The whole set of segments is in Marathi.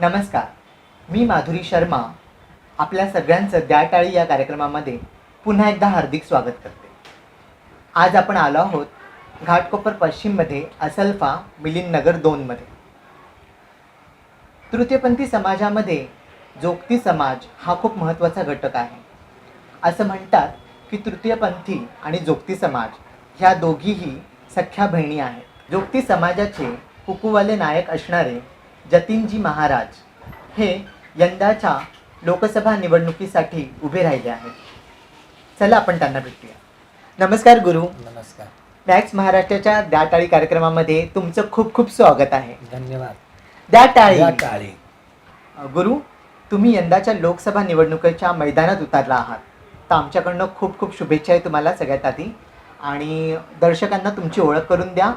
नमस्कार. मी माधुरी शर्मा. आपल्या सगळ्यांचं द्याटाळी या कार्यक्रमामध्ये पुन्हा एकदा हार्दिक स्वागत करते. आज आपण आलो आहोत घाटकोपर पश्चिममध्ये असल्फा मिलिंद नगर दोनमध्ये. तृतीयपंथी समाजामध्ये जोगती समाज हा खूप महत्त्वाचा घटक आहे. असं म्हणतात की तृतीयपंथी आणि जोगती समाज ह्या दोघीही सख्या बहिणी आहेत. जोगती समाजाचे कुकूवाले नायक असणारे जतीनजी महाराज हे यंदाच्या लोकसभा निवडणुकीसाठी उभे राहिले आहेत. चला आपण त्यांना भेटूया. नमस्कार गुरु. नमस्कार. मॅक्स महाराष्ट्राच्या द्या टाळी कार्यक्रमामध्ये तुमचं खूप खूप स्वागत आहे. धन्यवाद. द्या टाळी गुरु तुम्ही यंदाच्या लोकसभा निवडणुकीच्या मैदानात उतरला आहात. तर आमच्याकडनं खूप खूप शुभेच्छा आहे तुम्हाला सगळ्यात आधी. आणि दर्शकांना तुमची ओळख करून द्या.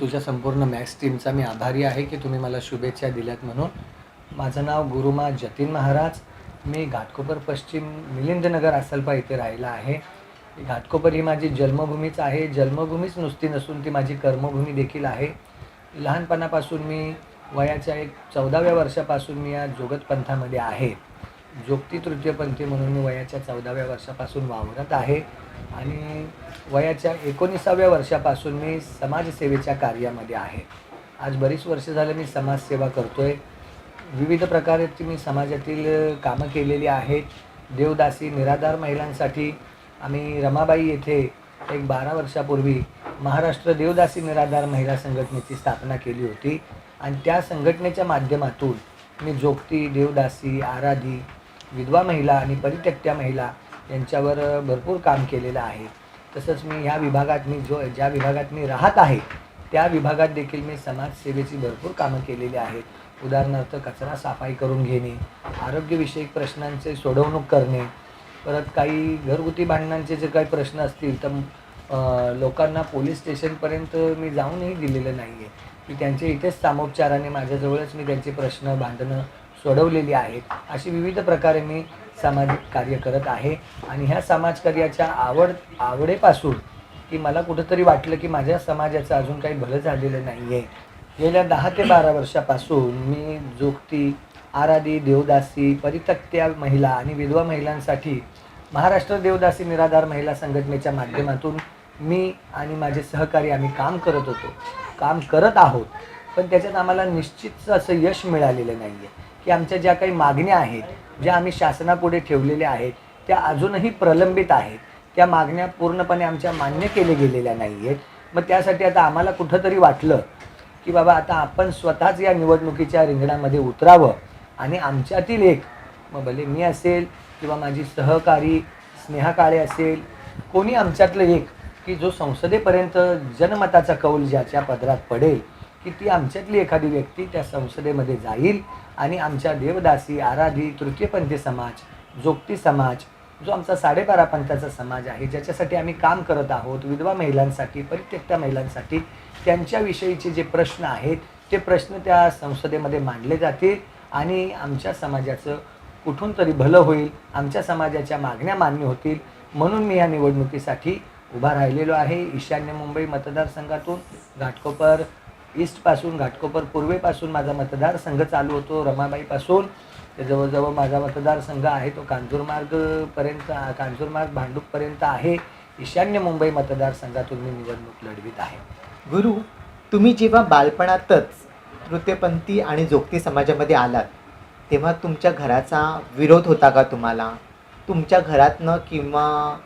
तुझ्या संपूर्ण मॅक्स टीमचा मी आभारी आहे की तुम्ही मला शुभेच्छा दिल्यात म्हणून. माझं नाव गुरुमा जतीन महाराज. मी घाटकोपर पश्चिम मिलिंदनगर आसलपा इथे राहिला आहे. घाटकोपर ही माझी जन्मभूमीच आहे. जन्मभूमीच नुसती नसून ती माझी कर्मभूमी देखील आहे. लहानपणापासून मी वयाच्या एक चौदाव्या वर्षापासून मी या जोगत पंथामध्ये आहे. जोगती तृतीयपंथी म्हणून मी वयाच्या चौदाव्या वर्षापासून वावरत आहे. आणि वयाच्या एकोणीसाव्या वर्षापासून मी समाजसेवेच्या कार्यामध्ये आहे. आज बरीच वर्ष झालं मी समाजसेवा करतो आहे विविध प्रकारची मी समाजातील कामं केलेली आहेत. देवदासी निराधार महिलांसाठी आम्ही रमाबाई येथे एक बारा वर्षापूर्वी महाराष्ट्र देवदासी निराधार महिला संघटनेची स्थापना केली होती. आणि त्या संघटनेच्या माध्यमातून मी जोगती देवदासी आराधी विधवा महिला आणि परित्यक्त्या महिला यांच्यावर भरपूर काम केलेलं आहे. तसंच मी ह्या विभागात मी जो ज्या विभागात मी राहत आहे त्या विभागात देखील मी समाजसेवेची भरपूर कामं केलेली आहेत. उदाहरणार्थ कचरा सफाई करून घेणे आरोग्यविषयक प्रश्नांचे सोडवणूक करणे परत काही घरगुती भांडणांचे जे काही प्रश्न असतील तर लोकांना पोलीस स्टेशनपर्यंत मी जाऊनही दिलेलं नाही आहे की त्यांचे इथेच सामोपचाराने माझ्याजवळच मी त्यांचे प्रश्न बांधणं सोडवलेली आहेत. अशी विविध प्रकारे मी सामाजिक कार्य करत आहे. आणि ह्या समाजकार्याच्या आवड आवडीपासून की मला कुठंतरी वाटलं की माझ्या समाजाचं अजून काही भलं झालेलं नाही आहे गेल्या दहा ते बारा वर्षापासून मी जोगती आराधी देवदासी परितक्त्या महिला आणि विधवा महिलांसाठी महाराष्ट्र देवदासी निराधार महिला संघटनेच्या माध्यमातून मी आणि माझे सहकारी आम्ही काम करत होतो. काम करत आहोत. पण त्याच्यात आम्हाला निश्चितच असं यश मिळालेलं नाही आहे की आमच्या ज्या काही मागण्या आहेत ज्या आम्ही शासनापुढे ठेवलेल्या आहेत त्या अजूनही प्रलंबित आहेत. त्या मागण्या पूर्णपणे आमच्या मान्य केल्या गेलेल्या नाही आहेत मग त्यासाठी आता आम्हाला कुठंतरी वाटलं की बाबा आता आपण स्वतःच या निवडणुकीच्या रिंगणामध्ये उतरावं आणि आमच्यातील एक मग भले मी असेल किंवा माझी सहकारी स्नेहा काळे असेल कोणी आमच्यातलं एक की जो संसदेपर्यंत जनमताचा कौल ज्याच्या पदरात पडेल की ती आमच्यातली एखादी व्यक्ती त्या संसदेमध्ये जाईल आणि आमच्या देवदासी आराधी तृतीयपंथी समाज जोगती समाज जो आमचा साडेबारा पंथाचा समाज आहे ज्याच्यासाठी आम्ही काम करत आहोत विधवा महिलांसाठी परित्यक्त्या महिलांसाठी त्यांच्याविषयीचे जे प्रश्न आहेत ते प्रश्न त्या संसदेमध्ये मांडले जातील आणि आमच्या समाजाचं कुठून तरी भलं होईल आमच्या समाजाच्या मागण्या मान्य होतील म्हणून मी या निवडणुकीसाठी उभा राहिलेलो आहे. ईशान्य मुंबई मतदारसंघातून घाटकोपर ईस्टपासून घाटकोपर पूर्वेपासून माझा मतदारसंघ चालू होतो रमाबाईपासून. जवळजवळ माझा मतदारसंघ आहे तो कांजूरमार्गपर्यंत कांजूरमार्ग भांडूपपर्यंत आहे. ईशान्य मुंबई मतदारसंघातून मी निवडणूक लढवीत आहे. गुरु तुम्ही जेव्हा बालपणातच तृतीयपंथी आणि जोगती समाजामध्ये आलात तेव्हा तुमच्या घराचा विरोध होता का तुम्हाला? तुमच्या घरातनं किंवा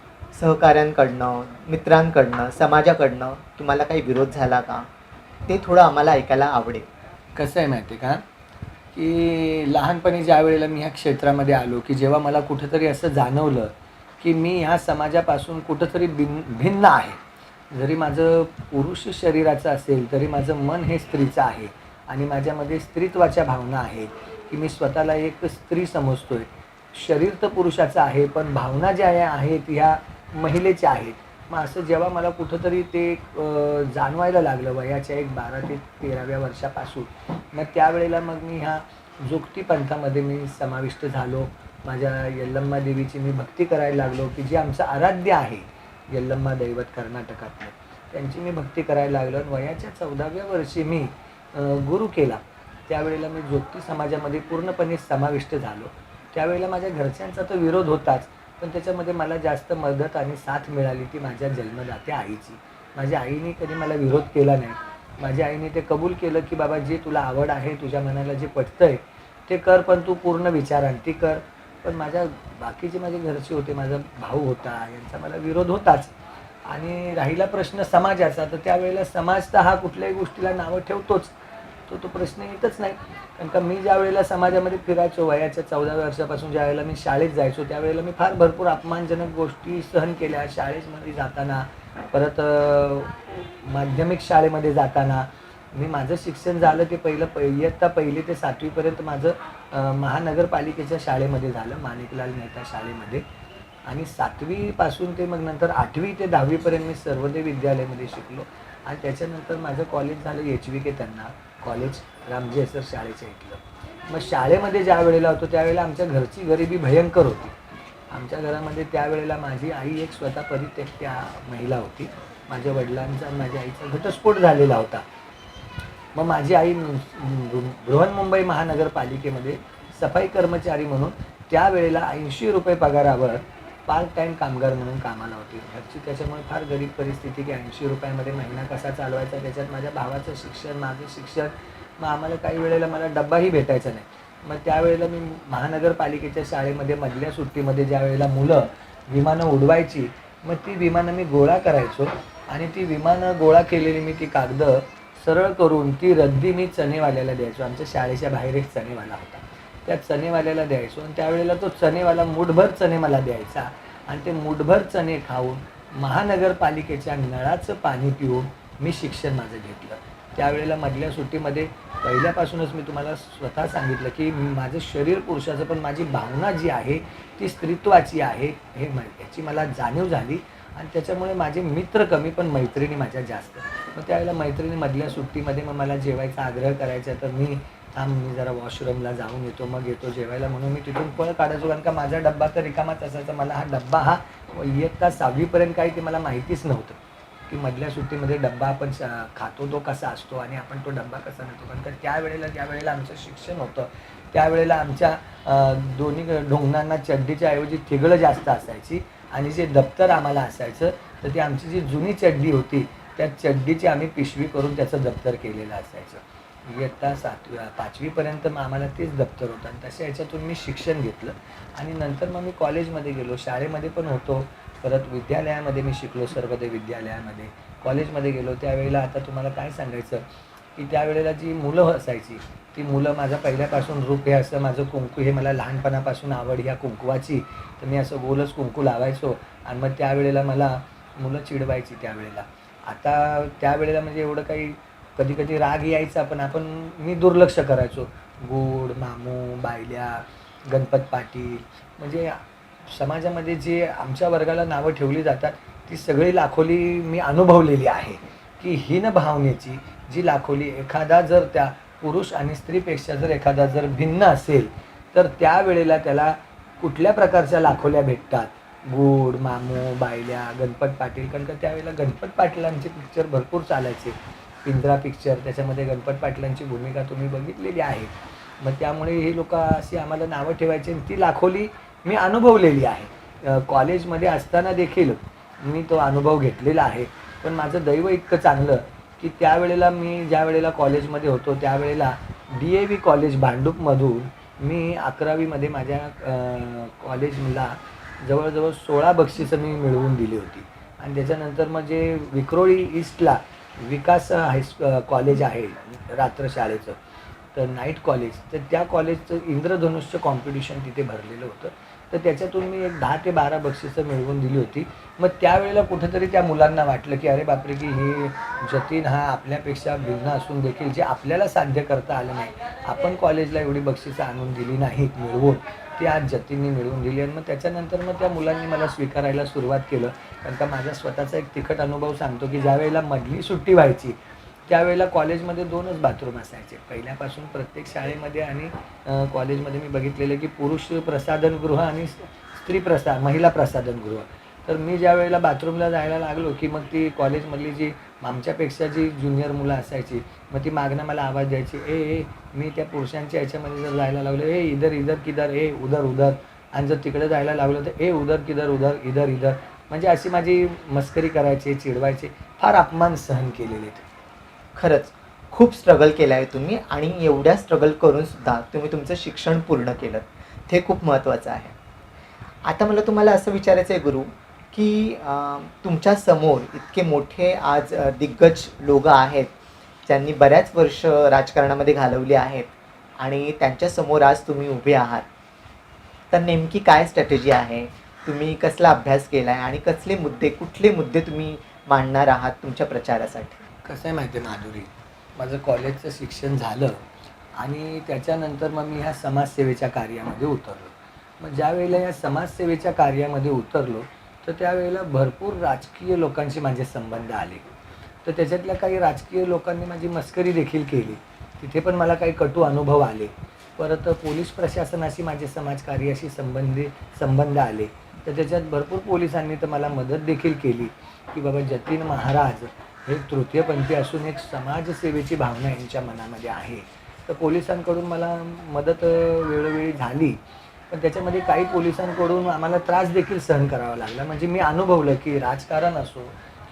सहकाऱ्यांकडनं मित्रांकडनं समाजाकडनं तुम्हाला काही विरोध झाला का? ते थोडं आम्हाला ऐकायला आवडेल. कसं आहे माहिती आहे का? की लहानपणी ज्या वेळेला मी ह्या क्षेत्रामध्ये आलो की जेव्हा मला कुठंतरी असं जाणवलं की मी ह्या समाजापासून कुठंतरी भिन भिन्न आहे. जरी माझं पुरुष शरीराचं असेल तरी माझं मन हे स्त्रीचं आहे आणि माझ्यामध्ये स्त्रीत्वाच्या भावना आहेत की मी स्वतःला एक स्त्री समजतोय. शरीर तर पुरुषाचं आहे पण भावना ज्या आहेत ह्या महिलेच्या आहेत. मग असं जेव्हा मला कुठंतरी ते जाणवायला लागलं वयाच्या एक बारा ते तेराव्या वर्षापासून. मग त्यावेळेला मग मी ह्या जोगती पंथामध्ये मी समाविष्ट झालो. माझ्या यल्लम्मा देवीची मी भक्ती करायला लागलो की जे आमचं आराध्य आहे यल्लम्मा दैवत कर्नाटकातलं. त्यांची मी भक्ती करायला लागलो आणि वयाच्या चौदाव्या वर्षी मी गुरु केला. त्यावेळेला मी ज्योती समाजामध्ये पूर्णपणे समाविष्ट झालो. त्यावेळेला माझ्या घरच्यांचा तर विरोध होताच. पण त्याच्यामध्ये मला जास्त मदत आणि साथ मिळाली ती माझ्या जन्मदात्या आईची. माझ्या आईने कधी मला विरोध केला नाही. माझ्या आईने ते कबूल केलं की बाबा जे तुला आवड आहे तुझ्या मनाला जे पटतंय ते कर पण तू पूर्ण विचारांती कर. पण माझ्या बाकीचे माझे घरचे होते माझा भाऊ होता यांचा मला विरोध होताच. आणि राहिला प्रश्न समाजाचा तर त्यावेळेला समाज तर हा कुठल्याही गोष्टीला नावं ठेवतोच. तो तो प्रश्न येतच नाही. कारण का मी ज्या वेळेला समाजामध्ये फिरायचो वयाच्या चौदाव्या वर्षापासून ज्या वेळेला मी शाळेत जायचो त्यावेळेला मी फार भरपूर अपमानजनक गोष्टी सहन केल्या शाळेमध्ये जाताना. परत माध्यमिक शाळेमध्ये जाताना. मी माझं शिक्षण झालं ते पहिलं प इयत्ता पहिली ते सातवीपर्यंत माझं महानगरपालिकेच्या शाळेमध्ये झालं माणिकलाल मेहता शाळेमध्ये. आणि सातवीपासून ते मग नंतर आठवी ते दहावीपर्यंत मी सर्वोदय विद्यालयामध्ये शिकलो. आणि त्याच्यानंतर माझं कॉलेज झालं एच व्ही के त्यांना. कॉलेज रामजी सर शाळेच्या इथलं मग शाळेमध्ये ज्या वेळेला होतो त्यावेळेला आमच्या घरची गरिबी भयंकर होती. आमच्या घरामध्ये त्यावेळेला माझी आई एक स्वतः परित्यक्त्या महिला होती. माझ्या वडिलांचा माझ्या आईचा घटस्फोट झालेला होता. मग माझी आई बृहन्मुंबई महानगरपालिकेमध्ये सफाई कर्मचारी म्हणून त्यावेळेला ऐंशी रुपये पगारावर पार्ट टाईम कामगार म्हणून कामाला होती. घरची त्याच्यामुळे फार गरीब परिस्थिती की ऐंशी रुपयामध्ये महिना कसा चालवायचा त्याच्यात माझ्या भावाचं शिक्षण माझं शिक्षण मग आम्हाला काही वेळेला मला डब्बाही भेटायचा नाही. मग त्यावेळेला मी महानगरपालिकेच्या शाळेमध्ये मधल्या सुट्टीमध्ये ज्या वेळेला मुलं विमानं उडवायची मग ती विमानं मी गोळा करायचो आणि ती विमानं गोळा केलेली मी ती कागदं सरळ करून ती रद्दी मी चणेवाल्याला द्यायचो. आमच्या शाळेच्या बाहेर एक चणेवाला होता. त्या चणेवाल्याला द्यायचो आणि त्यावेळेला तो चणेवाला मुठभर चणे मला द्यायचा आणि ते मुठभर चणे खाऊन महानगरपालिकेच्या नळाचं पाणी पिऊन मी शिक्षण माझं घेतलं. त्यावेळेला मधल्या सुट्टीमध्ये पहिल्यापासूनच मी तुम्हाला स्वतः सांगितलं की माझं शरीर पुरुषाचं पण माझी भावना जी आहे ती स्त्रीत्वाची आहे हे याची मला जाणीव झाली. आणि त्याच्यामुळे माझे मित्र कमी पण मैत्रिणी माझ्या जास्त. मग त्यावेळेला मैत्रिणी मधल्या सुट्टीमध्ये मग मला जेवायचा आग्रह करायचा तर मी थांब मी जरा वॉशरूमला जाऊन येतो मग येतो जेवायला म्हणून मी तिथून पळ काढायचो. कारण का माझा डब्बा तर रिकामाच असायचा. मला हा डब्बा हा इयत्ता सहावीपर्यंत काही ते मला माहितीच नव्हतं. की मधल्या सुट्टीमध्ये डब्बा आपण खातो तो कसा असतो आणि आपण तो डब्बा कसा नेतो? कारण तर त्यावेळेला ज्या वेळेला आमचं शिक्षण होतं त्यावेळेला आमच्या दोन्ही ढोंगणांना चड्डीच्या ऐवजी थिगळं जास्त असायची आणि जे दप्तर आम्हाला असायचं तर ती आमची जी जुनी चड्डी होती त्या चड्डीची आम्ही पिशवी करून त्याचं दप्तर केलेलं असायचं. इयत्ता सातवी पाचवीपर्यंत मग आम्हाला तेच दप्तर होतं आणि तशा याच्यातून मी शिक्षण घेतलं. आणि नंतर मग मी कॉलेजमध्ये गेलो शाळेमध्ये पण होतो. परत विद्यालयामध्ये मी शिकलो सर्वोदय विद्यालयामध्ये. कॉलेजमध्ये गेलो त्यावेळेला आता तुम्हाला काय सांगायचं? की त्यावेळेला जी मुलं असायची ती मुलं माझं पहिल्यापासून रूप हे असं माझं कुंकू हे मला लहानपणापासून आवड ह्या कुंकवाची. तर मी असं गोलच कुंकू लावायचो आणि मग त्यावेळेला मला मुलं चिडवायची त्यावेळेला. आता त्यावेळेला म्हणजे एवढं काही कधी कधी राग यायचा पण आपण मी दुर्लक्ष करायचो. गोड मामू बायल्या गणपत पाटील म्हणजे समाजामध्ये जे आमच्या वर्गाला नावं ठेवली जातात ती सगळी लाखोली मी अनुभवलेली आहे. की हीन भावनेची जी लाखोली एखादा जर त्या पुरुष आणि स्त्रीपेक्षा जर एखादा जर भिन्न असेल तर त्यावेळेला त्याला कुठल्या प्रकारच्या लाखोल्या भेटतात? गोड मामू बायल्या गणपत पाटील. कारण का त्यावेळेला गणपत पाटलांचे पिक्चर भरपूर चालायचे. पिंजरा पिक्चर त्याच्यामध्ये गणपत पाटलांची भूमिका तुम्ही बघितलेली आहे. मग त्यामुळे हे लोक अशी आम्हाला नावं ठेवायची आणि ती लाखोली मी अनुभवलेली आहे. कॉलेजमध्ये असताना देखील मी तो अनुभव घेतलेला आहे. पण माझं दैव इतकं चांगलं की त्यावेळेला मी ज्या वेळेला कॉलेजमध्ये होतो त्यावेळेला डी ए व्ही कॉलेज भांडूपमधून मी अकरावीमध्ये माझ्या कॉलेजला जवळजवळ सोळा बक्षिसं मी मिळवून दिली होती. आणि त्याच्यानंतर मग जे विक्रोळी ईस्टला विकास हायस् कॉलेज आहे रात्र शाळेचं तर नाईट कॉलेज तर त्या कॉलेजचं इंद्रधनुष्य कॉम्पिटिशन तिथे भरलेलं होतं. तर त्याच्यातून मी एक दहा ते बारा बक्षिसं मिळवून दिली होती. मग त्यावेळेला कुठंतरी त्या मुलांना वाटलं की अरे बापरे की हे जतीन हा आपल्यापेक्षा भिन्न असून देखील जे आपल्याला साध्य करता आलं नाही. आपण कॉलेजला एवढी बक्षिसं आणून दिली नाहीत मिळवून. ती आज जतींनी मिळवून दिली आणि मग त्याच्यानंतर मग त्या मुलांनी मला स्वीकारायला सुरुवात केलं. कारण का माझा स्वतःचा एक तिखट अनुभव सांगतो की ज्या वेळेला मधली सुट्टी व्हायची त्यावेळेला कॉलेजमध्ये दोनच बाथरूम असायचे. पहिल्यापासून प्रत्येक शाळेमध्ये आणि कॉलेजमध्ये मी बघितलेलं की पुरुष प्रसाधनगृह आणि स्त्री प्रसा महिला प्रसाधनगृह तर मी ज्या वेळेला बाथरूमला जायला लागलो की मग ती कॉलेजमधली जी आमच्यापेक्षा जी ज्युनियर मुलं असायची मग ती मागणं मला आवाज द्यायची ए ए मी त्या पुरुषांच्या याच्यामध्ये जर जायला लागलो ए इधर इधर किधर ए उधर उधर. आणि जर तिकडे जायला लागलो तर ए उधर किधर उधर इधर इधर. म्हणजे अशी माझी मस्करी करायची चिडवायची फार अपमान सहन केलेले ते. खरंच खूप स्ट्रगल केलं आहे तुम्ही आणि एवढ्या स्ट्रगल करूनसुद्धा तुम्ही तुमचं शिक्षण पूर्ण केलं. ते खूप महत्त्वाचं आहे. आता मला तुम्हाला असं विचारायचं आहे गुरु की तुमच्यासमोर तुमच्यासमोर इतके मोठे आज दिग्गज लोक आहेत ज्यांनी बऱ्याच वर्ष राजकारणामध्ये घालवली आहेत आणि त्यांच्यासमोर आज तुम्ही उभे आहात. तर नेमकी काय स्ट्रॅटेजी आहे? तुम्ही कसला अभ्यास केला आहे आणि कसले मुद्दे कुठले मुद्दे तुम्ही मांडणार आहात तुमच्या प्रचारासाठी? कसं आहे माहिती आहे माधुरी? माझं कॉलेजचं शिक्षण झालं आणि त्याच्यानंतर मग मी ह्या समाजसेवेच्या कार्यामध्ये उतरलो. मग ज्या वेळेला या समाजसेवेच्या कार्यामध्ये उतरलो तर त्यावेळेला भरपूर राजकीय लोकांशी माझे संबंध आले. तर त्याच्यातल्या काही राजकीय लोकांनी माझी मस्करी देखील केली. तिथे पण मला काही कटू अनुभव आले. परत पोलीस प्रशासनाशी माझे समाजकार्याशी संबंधी संबंध आले. तर त्याच्यात भरपूर पोलिसांनी तर मला मदत देखील केली. की बाबा जतीन महाराज हे तृतीयपंथी असून एक समाजसेवेची भावना यांच्या मनामध्ये आहे. तर पोलिसांकडून मला मदत वेळोवेळी झाली. पण त्याच्यामध्ये काही पोलिसांकडून आम्हाला त्रास देखील सहन करावा लागला. म्हणजे मी अनुभवलं की राजकारण असो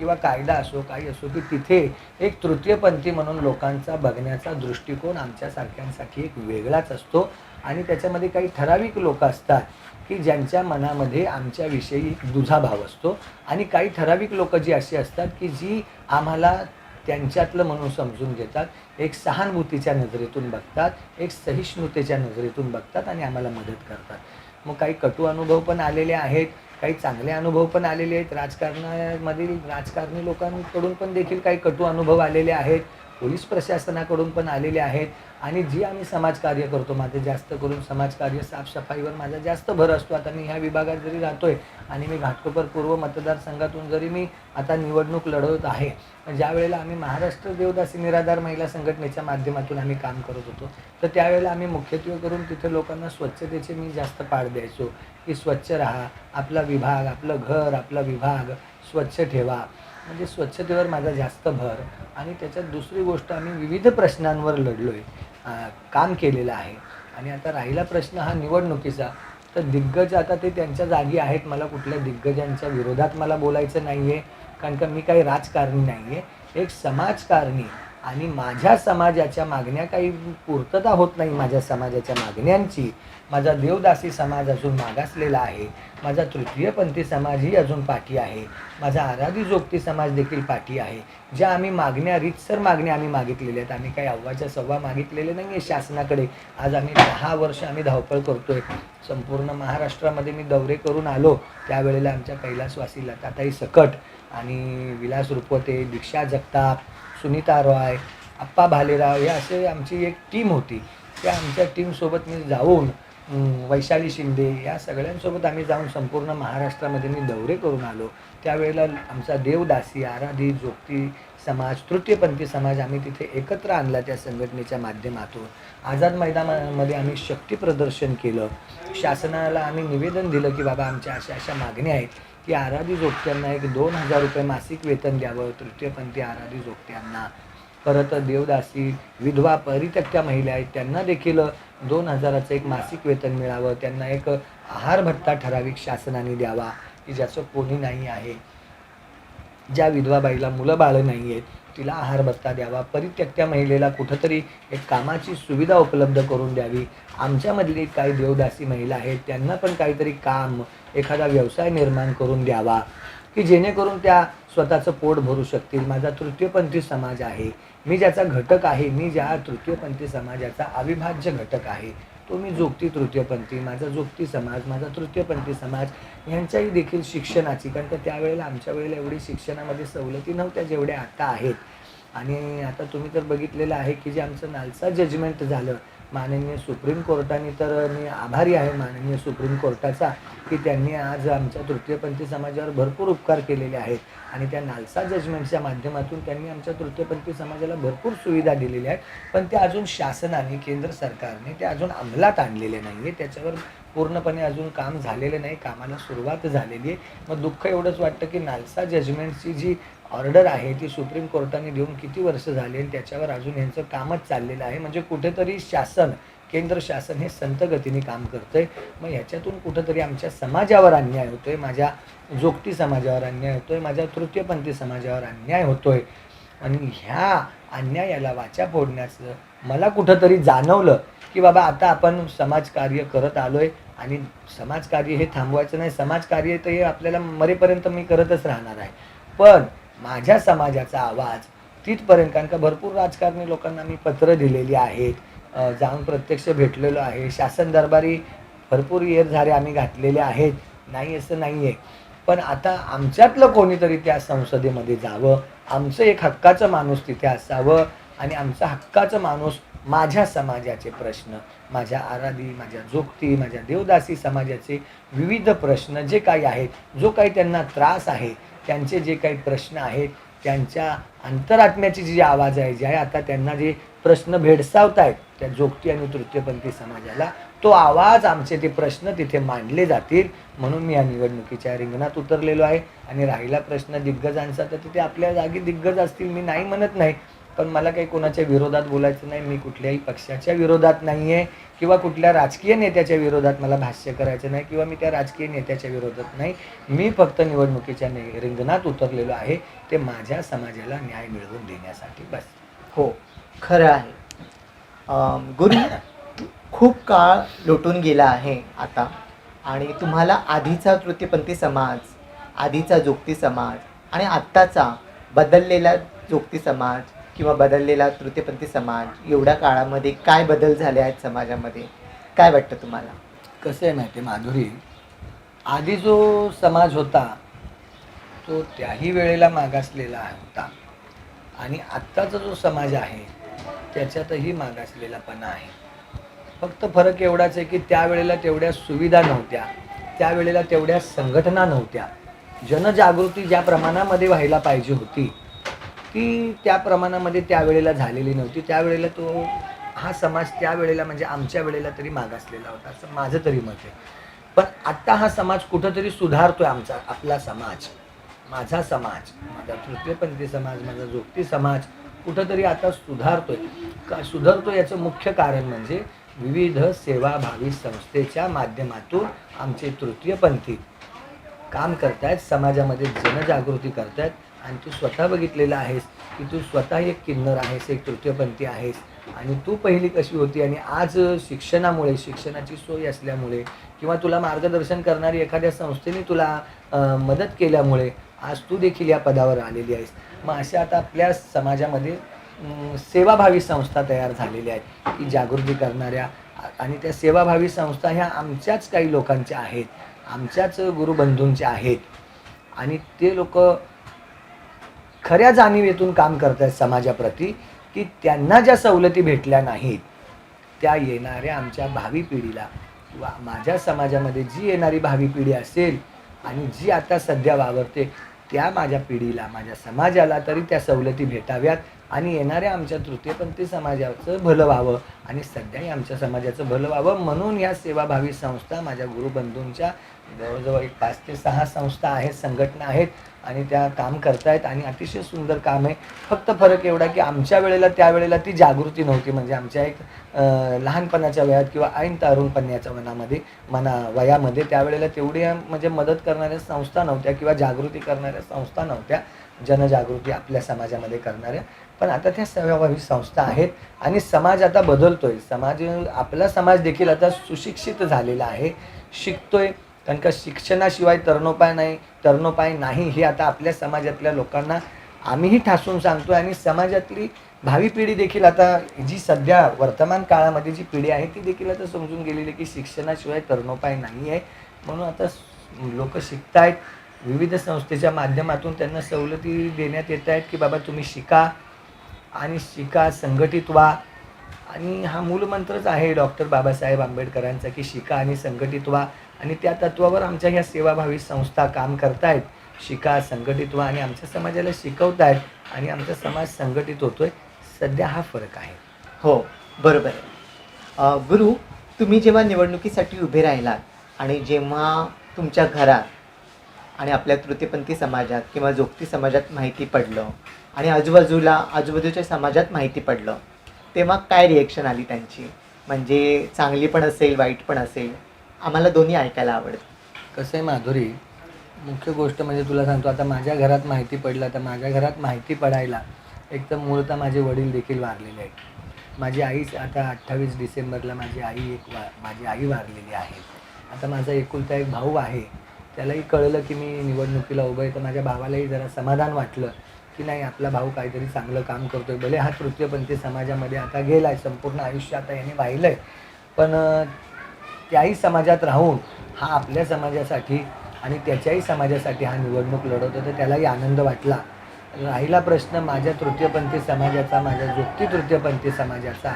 किंवा कायदा असो काही असो की तिथे एक तृतीयपंथी म्हणून लोकांचा बघण्याचा दृष्टिकोन आमच्यासारख्यांसाठी एक वेगळाच असतो. आणि त्याच्यामध्ये काही ठराविक लोक असतात की ज्यांच्या मनामध्ये आमच्याविषयी एक दुजाभाव असतो. आणि काही ठराविक लोक जी अशी असतात की जी आम्हाला त्यांच्यातलं म्हणून समजून घेतात. एक सहानुभूतीच्या नजरेतून बघतात एक सहिष्णुतेच्या नजरेतून बघतात आणि आम्हाला मदत करतात. मग काही कटू अनुभव पण आलेले आहेत. काही चांगले अनुभव पण आलेले आहेत. राजकारणामधील राजकारणी लोकांकडून पण देखील काही कटू अनुभव आलेले आहेत. पोलीस प्रशासनाकडून पण आलेले आहेत. आणि जी आम्ही समाजकार्य करतो माझे जास्त करून समाजकार्य साफसफाईवर माझा जास्त भर असतो. आता मी ह्या विभागात जरी राहतोय आणि मी घाटकोपर पूर्व मतदारसंघातून जरी मी आता निवडणूक लढवत आहे ज्या वेळेला आम्ही महाराष्ट्र देवदासी निराधार महिला संघटनेच्या माध्यमातून आम्ही काम करत होतो तर त्यावेळेला आम्ही मुख्यत्वे करून तिथे लोकांना स्वच्छतेचे मी जास्त पाठ द्यायचो की स्वच्छ राहा आपला विभाग आपलं घर आपला विभाग स्वच्छ ठेवा. म्हणजे स्वच्छतेवर माझा जास्त भर. आणि त्याच्यात दुसरी गोष्ट आम्ही विविध प्रश्नांवर लढलो आहे काम केलेलं आहे. आणि आता राहिला प्रश्न हा निवडणुकीचा. तर दिग्गज आता ते त्यांच्या जागी आहेत. मला कुठल्या दिग्गजांच्या विरोधात मला बोलायचं नाही आहे कारण का मी काही राजकारणी नाही आहे एक समाजकारणी आणि माझ्या समाजाच्या मागण्या काही पूर्तता होत नाही माझ्या समाजाच्या मागण्यांची. माझा देवदासी समाज अजून मागासलेला आहे. माझा तृतीयपंथी समाजही अजून पाठी आहे. माझा आराधी जोगती समाज देखील पाठी आहे. ज्या आम्ही मागण्या रीतसर मागण्या आम्ही मागितलेल्या आहेत. आम्ही काही अव्वाच्या सव्वा मागितलेले नाही आहे शासनाकडे. आज आम्ही दहा वर्ष आम्ही धावपळ करतो आहे संपूर्ण महाराष्ट्रामध्ये मी दौरे करून आलो. त्यावेळेला आमच्या कैलासवासी लताताई सकट आणि विलास रुपवते दीक्षा जगताप सुनीता रॉय आप्पा भालेराव या असे आमची एक टीम होती. त्या आमच्या टीमसोबत मी जाऊन वैशाली शिंदे या सगळ्यांसोबत आम्ही जाऊन संपूर्ण महाराष्ट्रामध्ये मी दौरे करून आलो. त्यावेळेला आमचा देवदासी आराधी जोगती समाज तृतीयपंथी समाज आम्ही तिथे एकत्र आणला त्या संघटनेच्या माध्यमातून. आझाद मैदानामध्ये आम्ही शक्ती प्रदर्शन केलं. शासनाला आम्ही निवेदन दिलं की बाबा आमच्या अशा अशा मागण्या आहेत की आराधी जोगत्यांना एक दोन हजार रुपये मासिक वेतन द्यावं तृतीयपंथी आराधी जोगत्यांना. परत देवदासी विधवा परित्यक्त्या महिला आहेत त्यांना देखील दोन हजाराचं एक मासिक वेतन मिळावं त्यांना एक आहार भत्ता ठराविक शासनाने द्यावा की ज्याचं कोणी नाही आहे. ज्या विधवा बाईला मुलं बाळं नाही आहेत तिला आहार भत्ता द्यावा. परित्यक्त्या महिलेला कुठंतरी एक कामाची सुविधा उपलब्ध करून द्यावी. आमच्यामधली काही देवदासी महिला आहेत त्यांना पण काहीतरी काम एखादा व्यवसाय निर्माण करून द्यावा की जेणेकरून त्या स्वतःचं पोट भरू शकतील. माझा तृतीयपंथी समाज आहे. मी ज्याचा घटक आहे मी ज्या तृतीयपंथी समाजाचा अविभाज्य घटक आहे तो मी जोगती तृतीयपंथी माझा जोगती समाज माझा तृतीयपंथी समाज यांच्याही देखील शिक्षणाची. कारण का त्यावेळेला आमच्या वेळेला एवढी शिक्षणामध्ये सवलती नव्हत्या जेवढ्या आता आहेत. आणि आता तुम्ही तर बघितलेलं आहे की जे आमचं नालसा जजमेंट झालं माननीय सुप्रीम कोर्टाने तर मी आभारी आहे माननीय सुप्रीम कोर्टाचा की त्यांनी आज आमच्या तृतीयपंथी समाजावर भरपूर उपकार केलेले आहेत. आणि त्या नालसा जजमेंटच्या माध्यमातून त्यांनी आमच्या तृतीयपंथी समाजाला भरपूर सुविधा दिलेल्या आहेत. पण त्या अजून शासनाने केंद्र सरकारने ते अजून अंमलात आणलेले नाही आहे त्याच्यावर पूर्णपणे अजून काम झालेलं नाही कामाला सुरुवात झालेली आहे. मग दुःख एवढंच वाटतं की नालसा जजमेंटची जी ऑर्डर आहे ती सुप्रीम कोर्टाने देऊन किती वर्ष झाली आणि त्याच्यावर अजून यांचं कामच चाललेलं आहे. म्हणजे कुठेतरी शासन केंद्र शासन हे संत गतीने काम करतंय. मग ह्याच्यातून कुठंतरी आमच्या समाजावर अन्याय होतोय माझ्या जोगती समाजावर अन्याय होतोय माझ्या तृतीयपंथी समाजावर अन्याय होतोय. आणि ह्या अन्यायाला वाचा फोडण्याचं मला कुठंतरी जाणवलं. की बाबा आता आपण समाजकार्य करत आलोय आणि समाजकार्य हे थांबवायचं नाही. समाजकार्य तर हे आपल्याला मरेपर्यंत मी करतच राहणार आहे. पण माझ्या समाजाचा आवाज तिथपर्यंत कारण का भरपूर राजकारणी लोकांना मी पत्र दिलेली आहेत. जाऊन प्रत्यक्ष भेटलेलो आहे. शासन दरबारी भरपूर येर झारे आम्ही घातलेले आहेत. नाही असं नाही आहे पण आता आमच्यातलं कोणीतरी त्या संसदेमध्ये जावं. आमचं एक हक्काचं माणूस तिथे असावं आणि आमचा हक्काचं माणूस माझ्या समाजाचे प्रश्न माझ्या आराधी माझ्या जोगती माझ्या देवदासी समाजाचे विविध प्रश्न जे काही आहेत जो काही त्यांना त्रास आहे त्यांचे जे काही प्रश्न आहेत त्यांच्या अंतरात्म्याची जी आवाज आहे जे आहे आता त्यांना जे प्रश्न भेडसावत आहेत त्या जोगती आणि तृतीयपंथी समाजाला तो आवाज आमचे ते प्रश्न तिथे मांडले जातील. म्हणून मी या निवडणुकीच्या रिंगणात उतरलेलो आहे. आणि राहिला प्रश्न दिग्गजांचा तर तिथे आपल्या जागी दिग्गज असतील मी नाही म्हणत नाही. पण मला काही कोणाच्या विरोधात बोलायचं नाही मी कुठल्याही पक्षाच्या विरोधात नाही आहे किंवा कुठल्या राजकीय नेत्याच्या विरोधात मला भाष्य करायचं नाही किंवा मी त्या राजकीय नेत्याच्या विरोधात नाही. मी फक्त निवडणुकीच्या नि रिंगणात उतरलेलो आहे ते माझ्या समाजाला न्याय मिळवून देण्यासाठी बस. हो खरं आहे. गुरु खूप काळ लोटून गेला आहे आता आणि तुम्हाला आधीचा तृतीयपंथी समाज आधीचा जोगती समाज आणि आत्ताचा बदललेला जोगती समाज किंवा बदललेला तृतीयपंथी समाज एवढ्या काळामध्ये काय बदल झाले आहेत समाजामध्ये? काय वाटतं तुम्हाला? कसं आहे माहिती आहे माधुरी? आधी जो समाज होता तो त्याही वेळेला मागासलेला होता. आणि आत्ताचा जो समाज आहे त्याच्यातही मागासलेलापणा आहे. फक्त फरक एवढाच आहे की त्यावेळेला तेवढ्या सुविधा नव्हत्या. त्यावेळेला तेवढ्या संघटना नव्हत्या. जनजागृती ज्या प्रमाणामध्ये व्हायला पाहिजे होती ती त्या प्रमाणामध्ये त्यावेळेला झालेली नव्हती. त्यावेळेला तो हा समाज त्यावेळेला म्हणजे आमच्या वेळेला तरी मागासलेला होता असं माझं तरी मत आहे. पण आत्ता हा समाज कुठंतरी सुधारतोय आमचा आपला समाज माझा समाज माझा तृतीयपंथी समाज माझा जोगती समाज कुठंतरी आता सुधारतोय. का सुधारतोय याचं मुख्य कारण म्हणजे विविध सेवाभावी संस्थेच्या माध्यमातून आमचे तृतीयपंथी काम करतायत समाजामध्ये जनजागृती करतायत आणि तू स्वतः बघितलेलं आहेस की तू स्वतः एक किन्नर आहेस एक तृतीयपंथी आहेस. आणि तू पहिली कशी होती आणि आज शिक्षणामुळे शिक्षणाची सोय असल्यामुळे किंवा तुला मार्गदर्शन करणारी एखाद्या संस्थेने तुला मदत केल्यामुळे आज तू देखील या पदावर आलेली आहेस. मग अशा आता आपल्या समाजामध्ये सेवाभावी संस्था तयार झालेल्या आहेत की जागृती करणाऱ्या आणि त्या सेवाभावी संस्था ह्या आमच्याच काही लोकांच्या आहेत आमच्याच गुरुबंधूंच्या आहेत. आणि ते लोक खऱ्या जाणीवेतून काम करत आहेत समाजाप्रती की त्यांना ज्या सवलती भेटल्या नाहीत त्या येणाऱ्या आमच्या भावी पिढीला किंवा माझ्या समाजामध्ये जी येणारी भावी पिढी असेल आणि जी आता सध्या वावरते त्या माझ्या पिढीला माझ्या समाजाला तरी त्या सवलती भेटाव्यात आणि येणाऱ्या आमच्या तृतीयपंथी समाजाचं भलं व्हावं आणि सध्याही आमच्या समाजाचं भलं व्हावं म्हणून या सेवाभावी संस्था माझ्या गुरुबंधूंच्या जवळजवळ एक पाच ते सहा संस्था आहेत संघटना आहेत. आणि त्या काम करतायत आणि अतिशय सुंदर काम आहे. फक्त फरक एवढा की आमच्या वेळेला त्यावेळेला ती जागृती नव्हती. म्हणजे आमच्या एक लहानपणाच्या वयात किंवा ऐन तारुणपण्याच्या मनामध्ये मना वयामध्ये त्यावेळेला तेवढी म्हणजे मदत करणाऱ्या संस्था नव्हत्या किंवा जागृती करणाऱ्या संस्था नव्हत्या. जनजागृती आपल्या समाजामध्ये करणाऱ्या. पण आता त्या सेवाभावी संस्था आहेत आणि समाज आता बदलतोय. समाज आपला समाज देखील आता सुशिक्षित झालेला आहे. शिकतोय. कारण का शिक्षणाशिवाय तरणोपाय नाही तरणोपाय नाही हे आता आपल्या समाजातल्या लोकांना आम्हीही ठासून सांगतोय. आणि समाजातली भावी पिढी देखील आता जी सध्या वर्तमान काळामध्ये जी पिढी आहे ती देखील आता समजून गेलेली आहे की शिक्षणाशिवाय तरणोपाय नाही आहे. म्हणून आता लोक शिकतायत. विविध संस्थेच्या माध्यमातून त्यांना सवलती देण्यात येत आहेत की बाबा तुम्ही शिका आणि शिका संघटित व्हा. आणि हा मूलमंत्रच आहे डॉक्टर बाबासाहेब आंबेडकरांचा की शिका आणि संघटित व्हा. आणि त्या तत्वावर आमच्या ह्या सेवाभावी संस्था काम करतायत शिका संघटित व्हा आणि आमच्या समाजाला शिकवत आहेत आणि आमचा समाज संघटित होतोय. सध्या हा फरक आहे. हो बरोबर आहे. गुरु तुम्ही जेव्हा निवडणुकीसाठी उभे राहिलात आणि जेव्हा तुमच्या घरात आणि आपल्या तृतीयपंथी समाजात किंवा जोगती समाजात माहिती पडलं आणि आजूबाजूला आजूबाजूच्या समाजात माहिती पडलं तेव्हा काय रिएक्शन आली त्यांची? म्हणजे चांगली पण असेल वाईट पण असेल? आम्हाला दोन्ही ऐकायला आवडतं. कसं आहे माधुरी मुख्य गोष्ट म्हणजे तुला सांगतो आता माझ्या घरात माहिती पडलं तर माझ्या घरात माहिती पडायला एक तर मूळतः माझे वडील देखील वारलेले आहेत. माझी आई आता अठ्ठावीस डिसेंबरला माझी आई एक वा माझी आई वारलेली आहे. आता माझा एकुलता एक भाऊ आहे त्यालाही कळलं की मी निवडणुकीला उभं आहे तर माझ्या भावालाही जरा समाधान वाटलं की नाही आपला भाऊ काहीतरी चांगलं काम करतोय भले हा तृतीयपंथी समाजामध्ये आता गेला आहे संपूर्ण आयुष्य आता याने वाहिलं आहे पण अं, त्याही समाजात राहून हा आपल्या समाजासाठी आणि त्याच्याही समाजासाठी हा निवडणूक लढवतो तर त्यालाही आनंद वाटला. राहिला प्रश्न माझ्या तृतीयपंथी समाजाचा माझ्या जोगती तृतीयपंथी समाजाचा.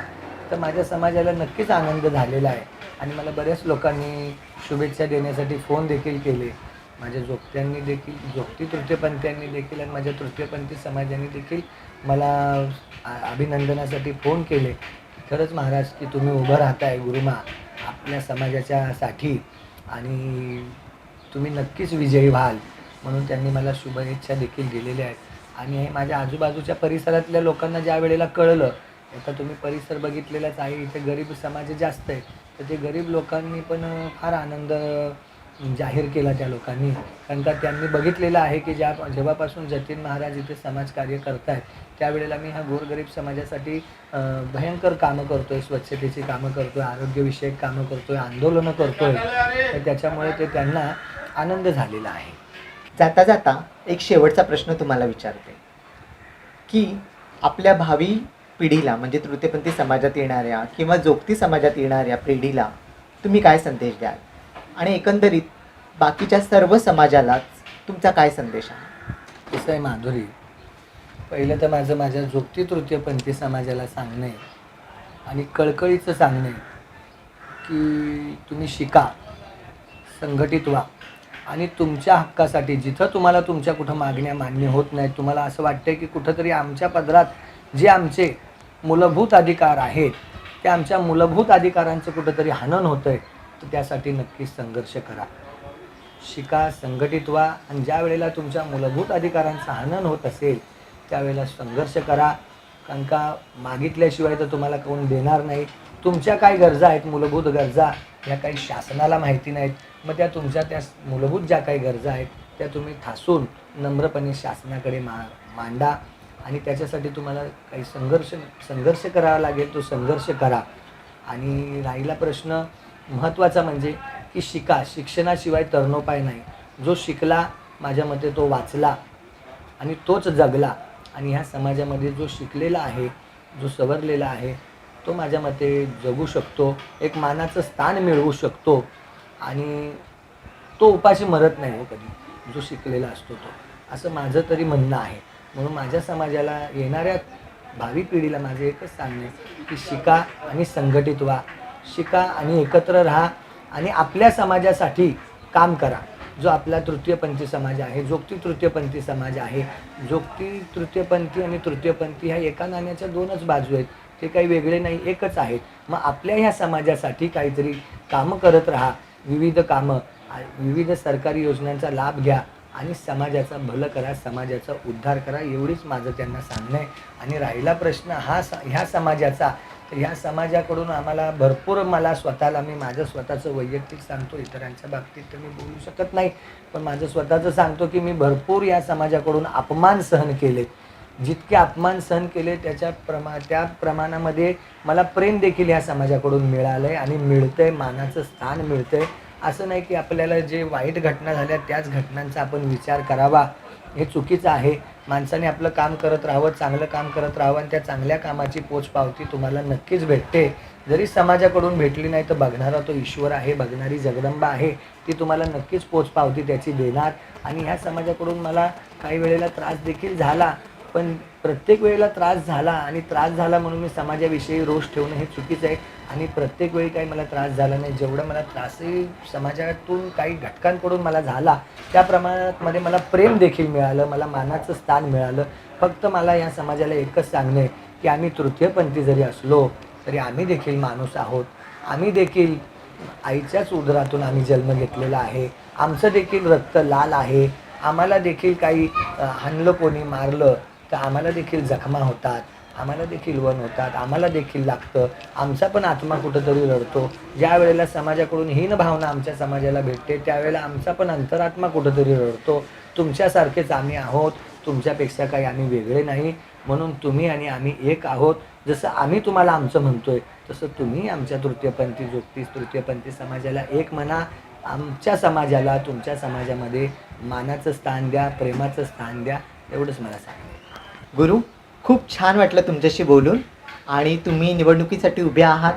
तर माझ्या समाजाला नक्कीच आनंद झालेला आहे. आणि मला बऱ्याच लोकांनी शुभेच्छा देण्यासाठी फोन देखील केले. माझ्या जोगत्यांनी देखील जोगती तृतीयपंथीयांनी देखील आणि माझ्या तृतीयपंथी समाजाने देखील मला अभिनंदनासाठी फोन केले. खरंच महाराज की तुम्ही उभं राहताय गुरुमा. आपल्या समाजाच्यासाठी. आणि तुम्ही नक्कीच विजयी व्हाल म्हणून त्यांनी मला शुभेच्छा देखील दिलेल्या आहेत. आणि हे माझ्या आजूबाजूच्या परिसरातल्या लोकांना ज्या वेळेला कळलं आता तुम्ही परिसर बघितलेलाच आहे इथे गरीब समाज जास्त आहे तर ते गरीब लोकांनी पण फार आनंद जाहीर केला त्या लोकांनी. कारण का त्यांनी बघितलेलं आहे की ज्या जेव्हापासून जतीन महाराज इथे समाजकार्य करत आहेत त्यावेळेला मी ह्या गोरगरीब समाजासाठी भयंकर कामं करतोय स्वच्छतेची कामं करतोय आरोग्यविषयक कामं करतोय आंदोलनं करतोय. तर त्याच्यामुळे ते त्यांना आनंद झालेला आहे. जाता जाता एक शेवटचा प्रश्न तुम्हाला विचारते. की आपल्या भावी पिढीला म्हणजे तृतीयपंथी समाजात येणाऱ्या किंवा जोगती समाजात येणाऱ्या पिढीला तुम्ही काय संदेश द्याल? आणि एकंदरीत बाकीच्या सर्व समाजालाच तुमचा काय संदेश आहे? कसं आहे माधुरी पहिलं तर माझं माझ्या झोपती तृतीयपंथी समाजाला सांगणे आणि कळकळीचं सांगणे की तुम्ही शिका संघटित व्हा आणि तुमच्या हक्कासाठी जिथं तुम्हाला तुमच्या कुठं मागण्या मान्य होत नाहीत तुम्हाला असं वाटतं की कुठंतरी आमच्या पदरात जे आमचे मूलभूत अधिकार आहेत त्या आमच्या मूलभूत अधिकारांचं कुठंतरी हनन होतं आहे तर त्यासाठी नक्कीच संघर्ष करा. शिका संघटित व्हा आणि ज्या वेळेला तुमच्या मूलभूत अधिकारांचं हनन होत असेल त्यावेळेला संघर्ष करा. कारण का मागितल्याशिवाय तर तुम्हाला कोण देणार नाही. तुमच्या काय गरजा आहेत? मूलभूत गरजा. ह्या काही शासनाला माहिती नाहीत. मग त्या तुमच्या त्या मूलभूत ज्या काही गरजा आहेत त्या तुम्ही ठासून नम्रपणे शासनाकडे मा मांडा. आणि त्याच्यासाठी तुम्हाला काही संघर्ष संघर्ष करावा लागेल तो संघर्ष करा. आणि राहिला प्रश्न महत्त्वाचा म्हणजे की शिका. शिक्षणाशिवाय तरणोपाय नाही. जो शिकला माझ्या मते तो वाचला आणि तोच जगला. आणि ह्या समाजामध्ये जो शिकलेला आहे जो सवरलेला आहे तो माझ्या मते जगू शकतो एक मानाचं स्थान मिळवू शकतो आणि तो उपाशी मरत नाही हो कधी जो शिकलेला असतो तो. असं माझं तरी म्हणणं आहे. म्हणून माझ्या समाजाला येणाऱ्या भावी पिढीला माझे एकच सांगणे की शिका आणि संघटित व्हा. शिका आणि एकत्र राहा आणि आपल्या समाजासाठी काम करा. जो आपला तृतीयपंथी समाज आहे जोगती तृतीयपंथी समाज आहे जोगती तृतीयपंथी आणि तृतीयपंथी ह्या एका नाण्याच्या दोनच बाजू आहेत. ते काही वेगळे नाही एकच आहेत. मग आपल्या ह्या समाजासाठी काहीतरी कामं करत राहा विविध कामं विविध सरकारी योजनांचा लाभ घ्या आणि समाजाचा भलं करा समाजाचा उद्धार करा एवढीच माझं त्यांना सांगणं आहे. आणि राहिला प्रश्न हा स ह्या समाजाचा तर ह्या समाजाकडून आम्हाला भरपूर मला स्वतःला मी माझं स्वतःचं वैयक्तिक सांगतो इतरांच्या बाबतीत तर मी बोलू शकत नाही पण माझं स्वतःचं सांगतो की मी भरपूर या समाजाकडून अपमान सहन केले. जितके अपमान सहन केले त्याच्या प्रमा त्या प्रमाणामध्ये मला प्रेम देखील या समाजाकडून मिळालं आहे आणि मिळतं आहे मानाचं स्थान मिळतं आहे असं नाही की आपल्याला जे वाईट घटना झाल्या त्याच घटनांचा आपण विचार करावा. हे चुकीचं आहे. माणसाने आपलं काम करत राहावं चांगलं काम करत राहावं आणि त्या चांगल्या कामाची पोचपावती तुम्हाला नक्कीच भेटते. जरी समाजाकडून भेटली नाही तर बघणारा तो ईश्वर आहे बघणारी जगदंबा आहे ती तुम्हाला नक्कीच पोचपावती त्याची देणार. आणि ह्या समाजाकडून मला काही वेळेला त्रास देखील झाला पण प्रत्येक वेळेला त्रास झाला आणि त्रास झाला म्हणून मी समाजाविषयी रोष ठेवणं हे चुकीचं आहे. आणि प्रत्येक वेळी काही मला त्रास झाला नाही. जेवढा मला त्रासही समाजातून काही घटकांकडून मला झाला त्या प्रमाणात मध्ये मला प्रेम देखील मिळालं मला मानाचं स्थान मिळालं. फक्त मला या समाजाला एकच सांगणं आहे की आम्ही तृतीयपंथी जरी असलो तरी आम्ही देखील माणूस आहोत. आम्ही देखील आईच्याच उदरातून आम्ही जन्म घेतलेला आहे. आमचं देखील रक्त लाल आहे. आम्हाला देखील काही हाणलं कोणी मारलं तर आम्हाला देखील जखमा होतात आम्हाला देखील वन होतात आम्हाला देखील लागतं. आमचा पण आत्मा कुठंतरी रडतो. ज्या वेळेला समाजाकडून हीन भावना आमच्या समाजाला भेटते त्यावेळेला आमचा पण अंतरात्मा कुठंतरी रडतो. तुमच्यासारखेच आम्ही आहोत तुमच्यापेक्षा काही आम्ही वेगळे नाही. म्हणून तुम्ही आणि आम्ही एक आहोत. जसं आम्ही तुम्हाला आमचं म्हणतोय तसं तुम्ही आमच्या तृतीयपंथी जोगतीस तृतीयपंथी समाजाला एक म्हणा. आमच्या समाजाला तुमच्या समाजामध्ये मानाचं स्थान द्या प्रेमाचं स्थान द्या. एवढंच मला सांगा गुरु खूप छान वाटलं तुमच्याशी बोलून आणि तुम्ही निवडणुकीसाठी उभे आहात.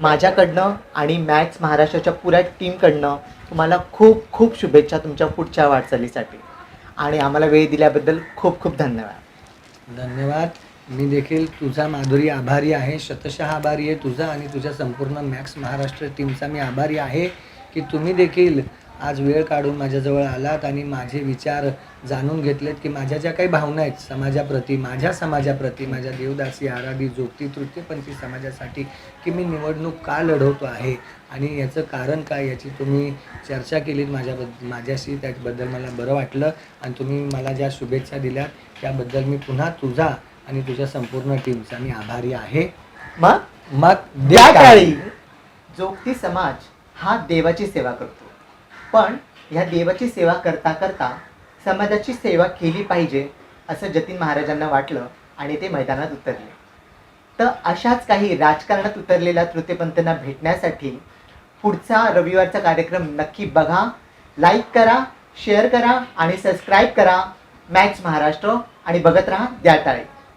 माझ्याकडनं आणि मॅक्स महाराष्ट्राच्या पुऱ्या टीमकडनं तुम्हाला खूप खूप शुभेच्छा तुमच्या पुढच्या वाटचालीसाठी. आणि आम्हाला वेळ दिल्याबद्दल खूप खूप धन्यवाद. धन्यवाद. मी देखील तुझा माधुरी आभारी आहे. शतशः आभारी आहे तुझा आणि तुझ्या संपूर्ण मॅक्स महाराष्ट्र टीमचा मी आभारी आहे की तुम्ही देखील आज वेळ काढून माझ्याजवळ आलात आणि माझे विचार जाणून घेतलेत की माझ्या ज्या काही भावना आहेत समाजाप्रती माझ्या समाजाप्रती माझ्या देवदासी आराधी जोगती तृतीयपंथी समाजासाठी की मी निवडणूक का लढवतो आहे आणि याचं कारण काय याची तुम्ही चर्चा केलीत माझ्याबद्द माझ्याशी त्याबद्दल मला बरं वाटलं आणि तुम्ही मला ज्या शुभेच्छा दिल्यात त्याबद्दल मी पुन्हा तुझा आणि तुझ्या संपूर्ण टीमचा मी आभारी आहे. मग? मग दे त्या टाळी. काळी जोगती समाज हा देवाची सेवा करतो. पण ह्या देवाची सेवा करता करता समाजाची सेवा केली पाहिजे असं जतीन महाराजांना वाटलं आणि ते मैदानात उतरले. तर अशाच काही राजकारणात उतरलेल्या तृतीयपंथांना भेटण्यासाठी पुढचा रविवारचा कार्यक्रम नक्की बघा लाईक करा शेअर करा आणि सबस्क्राईब करा. मॅक्स महाराष्ट्र आणि बघत राहा द्या टाळे.